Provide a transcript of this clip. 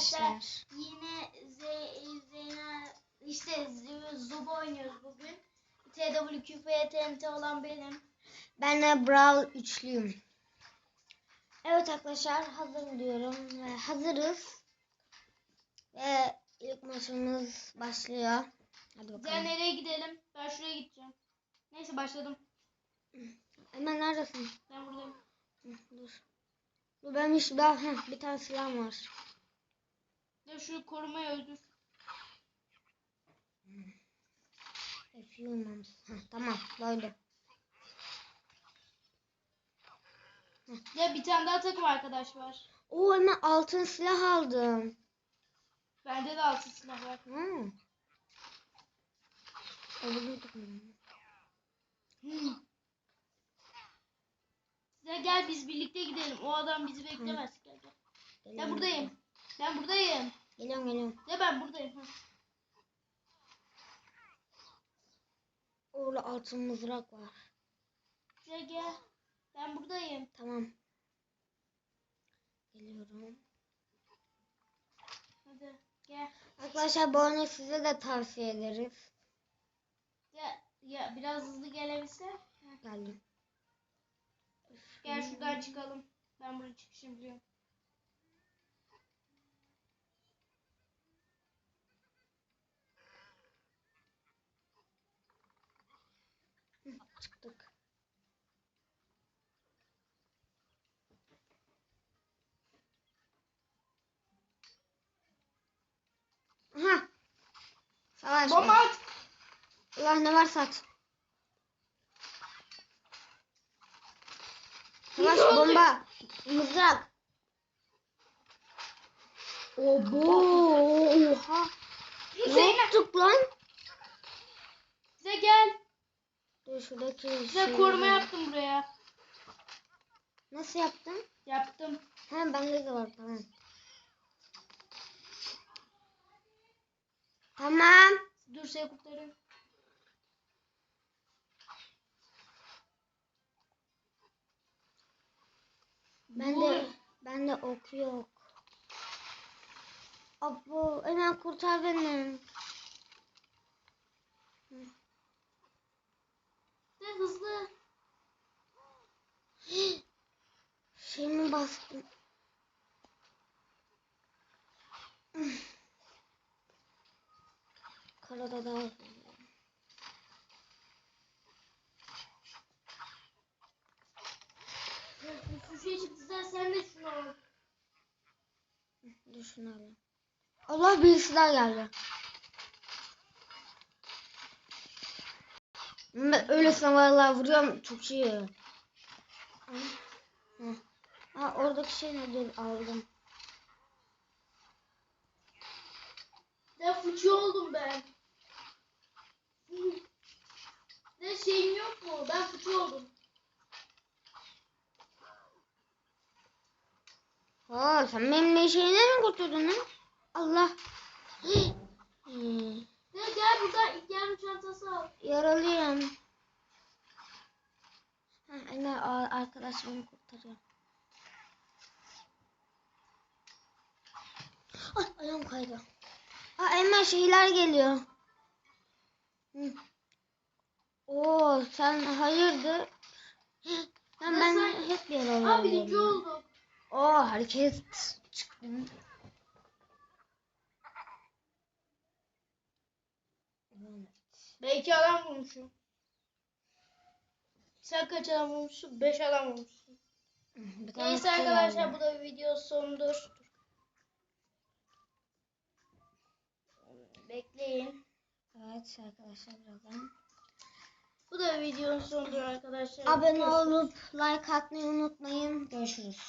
arkadaşlar. Yine Zeyna işte Z- Zuba oynuyoruz bugün. TWQP TNT olan benim. Ben de Brawl üçlüyüm. Evet arkadaşlar hazır diyorum ve hazırız. Ve ilk maçımız başlıyor. Hadi bakalım. nereye gidelim? Ben şuraya gideceğim. Neyse başladım. Hemen neredesin? Ben buradayım. Dur. Dur benim hiç daha heh, bir tane silahım var. Ya şu korumayı öldür. Efendim. Tamam böyle. Ya bir tane daha takım arkadaş var. Oo hemen altın silah aldım. Bende de altın silah var. Takmadım. Ya gel biz birlikte gidelim. O adam bizi beklemez. Gel gel. Ben buradayım. Ben buradayım. Geliyorum geliyorum. Ya ben buradayım. Ha. Orada altın mızrak var. Şuraya gel. Ben buradayım. Tamam. Geliyorum. Hadi gel. Arkadaşlar bu oyunu size de tavsiye ederiz. Ya, ya biraz hızlı gelebilse. Geldim. Gel şuradan çıkalım. Ben buraya çıkışını biliyorum. Çıktık. Aha. Savaş. Bomba at. Allah ne varsa at. Savaş bomba. Mızrak. Obo. Oha. Ne yaptık lan? Size gel. Dur şuradaki Size şey- koruma yaptım buraya. Nasıl yaptın? Yaptım. Ha bende de var tamam. Tamam. Dur seni kurtarayım. Ben Bu- de ben de ok yok. Abo hemen kurtar beni. Hızlı. Şeyimi bastım. Karada da Şu şey çıktı sen de şunu al. Dur şunu alayım. Allah birisi daha geldi. Ben öylesine vallahi vuruyorum çok iyi. Aa, oradaki şey nedir aldım. De fıçı oldum ben. Ne şeyim yok mu? Ben fıçı oldum. Aa, sen benim ne şeyine mi kurtuldun lan? Allah. Gel buradan yarım çantası al. Yaralıyım. Ha, Emre a- arkadaş beni kurtarıyor. Ay ayağım kaydı. Aa Emre şeyler geliyor. Hı. Oo sen hayırdır? Ben, ben hep Aa yaralıyorum. birinci oldum. Oo hareket çıktım. Ben iki adam vurmuşum. Sen kaç adam vurmuşsun? Beş adam vurmuşsun. Neyse kutu arkadaşlar bu da bir video sonudur. Bekleyin. Evet arkadaşlar birazdan. Bu da videonun sonudur arkadaşlar. Abone olup like atmayı unutmayın. Görüşürüz.